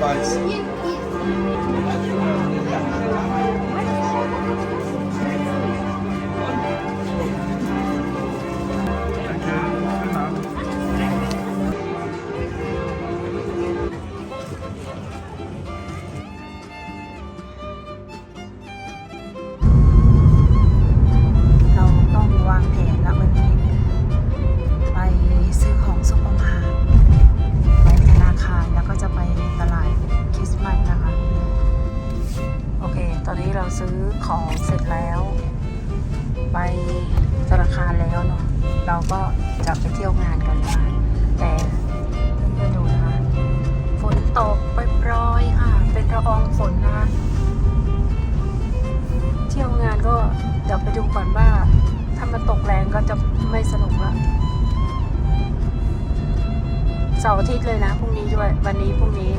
Bye. เที่ยวงานก็เดี๋ยวไปดูก่อนว่า ถ้ามันตกแรงก็จะไม่สนุกละเสาร์อาทิตย์เลยนะพรุ่งนี้ด้วยวันนี้พรุ่งนี้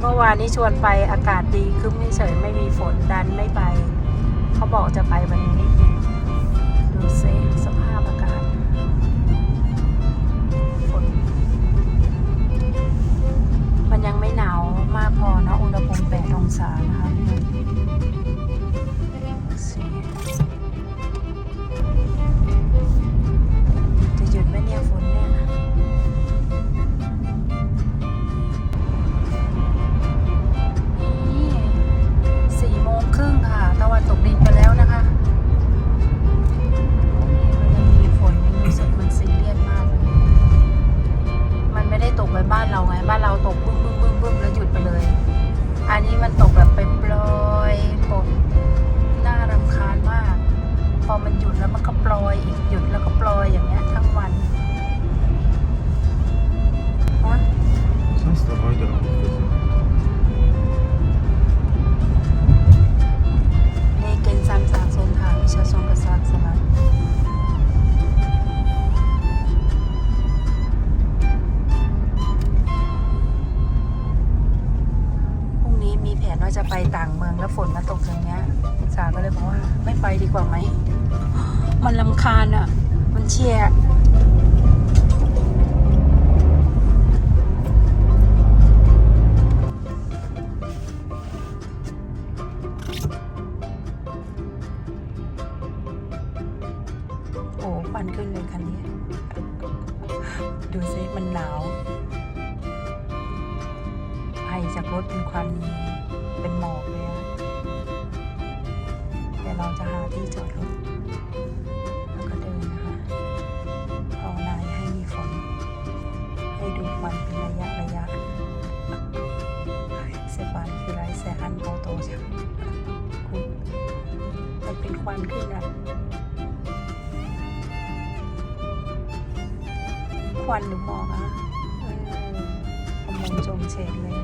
เมื่อวานนี้ชวนไปอากาศดีคึ้มไม่เฉยไม่มีฝนดันไม่ไป เขาบอกจะไปวันนี้ ดูเซสภาพ เราไงบ้านเราตกบึ้มบึ้มบึ้มบึ้มแล้วหยุดไปเลย อันนี้มันตกแบบไปปล่อยๆตกน่ารำคาญมาก พอมันหยุดแล้วมันก็ปล่อยอีกหยุดแล้วก็ปล่อยอย่างเงี้ยทั้งวันฮะ Was hast du heute aufgesucht? เลเกนซัมซากโซนทางวิชาชงกระซักสลัด วันขึ้นเลยคันนี้ ดูซิมันหนาวไอจากรถเป็นควันเป็นหมอกเลยอะเดี๋ยวเราจะหาที่จอดรถแล้วก็เดินนะคะภาวนายให้มีฝน ให้ดูควันเป็นระยะระยะเซบานคือไรแสอันโตโตใช่ไหมมันเป็นควันขึ้นอะ วันหรือหมอกอะเออขโมงจงเฉดเลย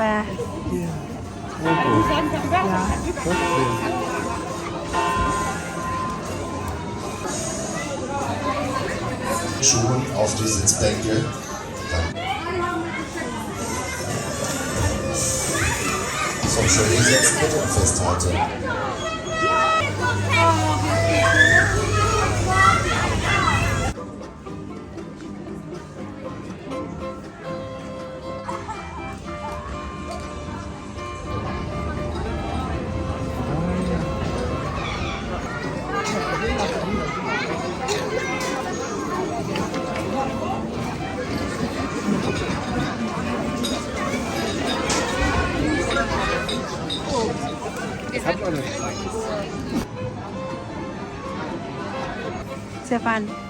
Where? Yeah. Schuhen auf die Sitzbänke. Zum schön hinsetzen bitte und festhalten. 办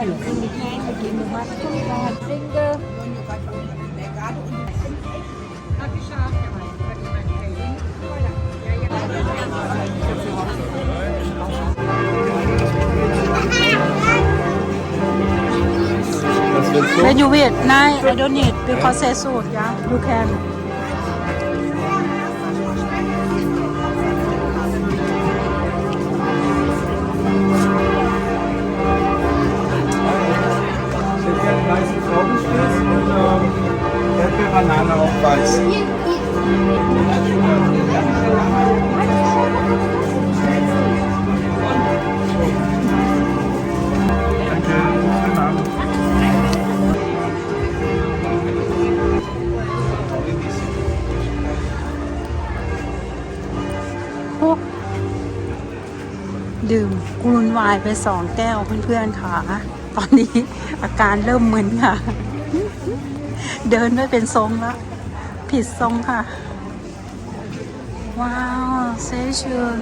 When you wait, nine, I don't need because say suit, yeah, you can. ดื่มกรูนวน์ไปสองแก้วเพื่อนๆค่ะ ตอนนี้อาการเริ่มมึนค่ะ เดินไม่เป็นทรงละ ผิดทรงค่ะ ว้าวเซชูน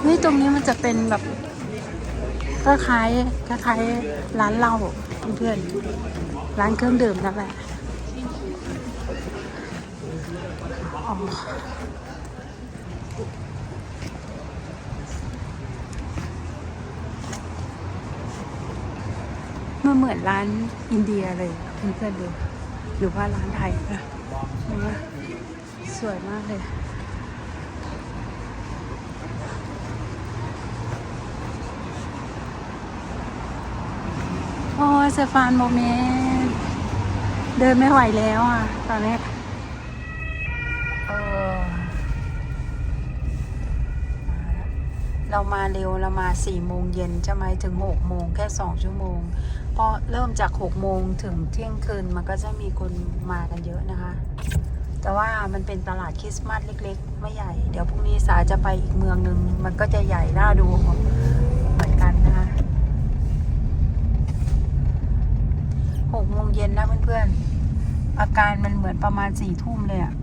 เฮ้ยตรงนี้มันจะเป็นแบบคล้ายคล้ายร้านเหล้าเพื่อนๆร้านเครื่องดื่มนั่นแหละ อ๋อมันเหมือนร้านอินเดียเลยเพื่อนๆดูหรือว่าร้านไทยนะสวยมากเลยโอ้ยสฟานโมเมนต์เดินไม่ไหวแล้วอะ ตอนนี้เออ เรามาเร็วเรามาสี่โมงเย็นจะไหมถึงหกโมงแค่สองชั่วโมง เพราะเริ่มจากหกโมงถึงเที่ยงคืนมันก็จะมีคนมากันเยอะนะคะ แต่ว่ามันเป็นตลาดคริสต์มาสเล็ก ๆ ไม่ใหญ่ เดี๋ยวพรุ่งนี้สาจะไปอีกเมืองหนึ่งมันก็จะใหญ่น่าดูเหมือนกันนะคะหกโมงเย็นนะเพื่อนๆอาการมันเหมือนประมาณสี่ทุ่มเลยอะ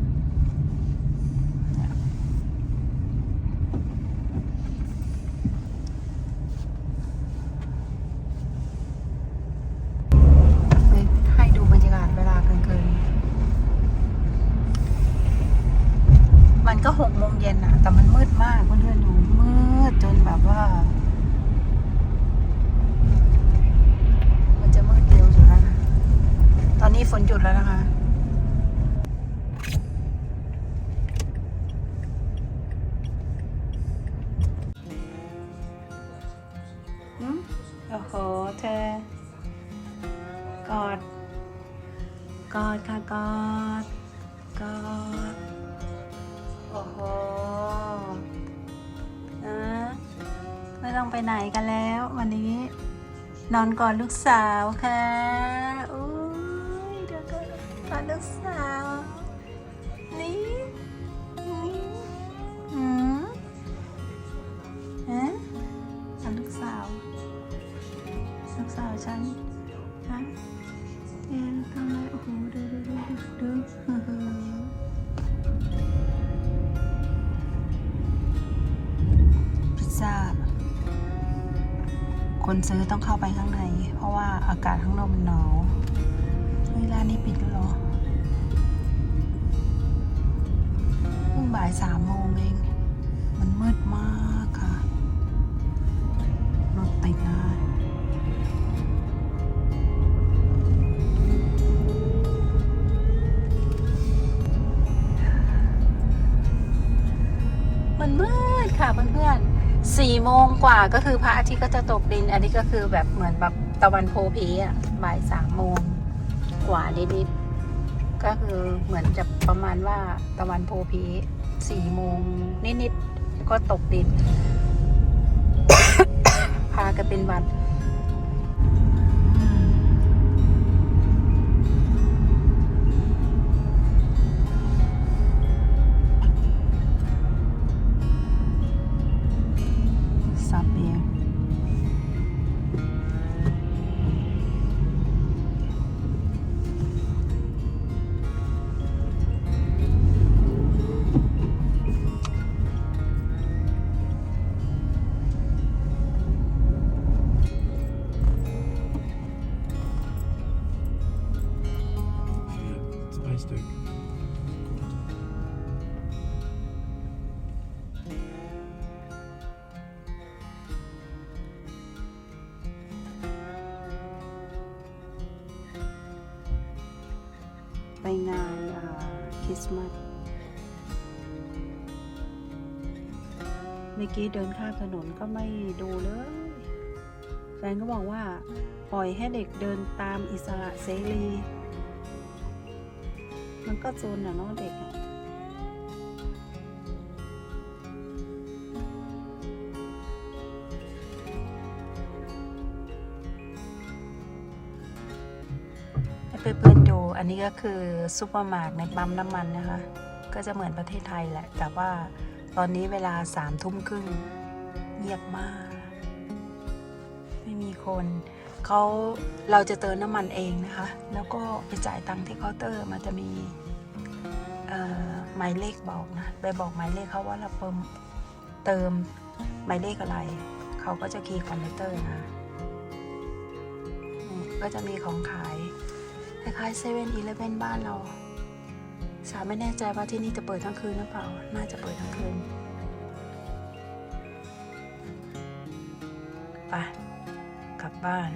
ย็นๆอะ แต่มันมืดมากเพื่อนๆดูมืดจนแบบว่า มันจะมืดเร็วอยู่แล้วนะตอนนี้ฝนหยุดแล้วนะคะโอ้โหเธอกอด กอดค่ะกอด กอด โอ้โหนะไม่ต้องไปไหนกันแล้ว วันนี้ นอนก่อนลูกสาวค่ะอุ้ยเดี๋ยวก็กอดลูกสาว นี่นี่หืมฮะกอดลูกสาว ลูกสาวฉัน คนซื้อต้องเข้าไปข้างใน เพราะว่าอากาศข้างนอกมันหนาวเฮ้ยร้านนี้ปิดแล้วเหรอเพิ่งบ่ายสามโมงเอง มันมืดมากค่ะ กว่าก็คือพระอาทิตย์ก็จะตกดิน อันนี้ก็คือแบบเหมือนแบบตะวันโพเพอะบ่ายสามโมงกว่านิดๆก็คือเหมือนจะประมาณว่าตะวันโพเพสี่โมงนิดๆก็ตกดิน พากันเป็นวัน งานคริสต์มาสเมื่อกี้เดินข้ามถนนก็ไม่ดูเลย แฟนก็บอกว่า ปล่อยให้เด็กเดินตามอิสระเสรี มันก็โซนอะเนาะเด็กอะให้เพื่อนดู อันนี้ก็คือซูเปอร์มาร์ทในปั๊มน้ำมันนะคะ ก็จะเหมือนประเทศไทยแหละ แต่ว่าตอนนี้เวลาสามทุ่มครึ่งเงียบมาก ไม่มีคนเขาเราจะเติมน้ำมันเองนะคะ แล้วก็ไปจ่ายตังค์ที่เคาน์เตอร์มันจะมีหมายเลขบอกนะไปบอกหมายเลขเขาว่าเราเติมเติมหมายเลขอะไรเขาก็จะคีย์คอมพิวเตอร์นะนี่ก็จะมีของขาย คล้ายๆเซเว่นอีเลฟเว่นบ้านเราสาไม่แน่ใจว่าที่นี่จะเปิดทั้งคืนหรือเปล่า น่าจะเปิดทั้งคืนไปกลับบ้าน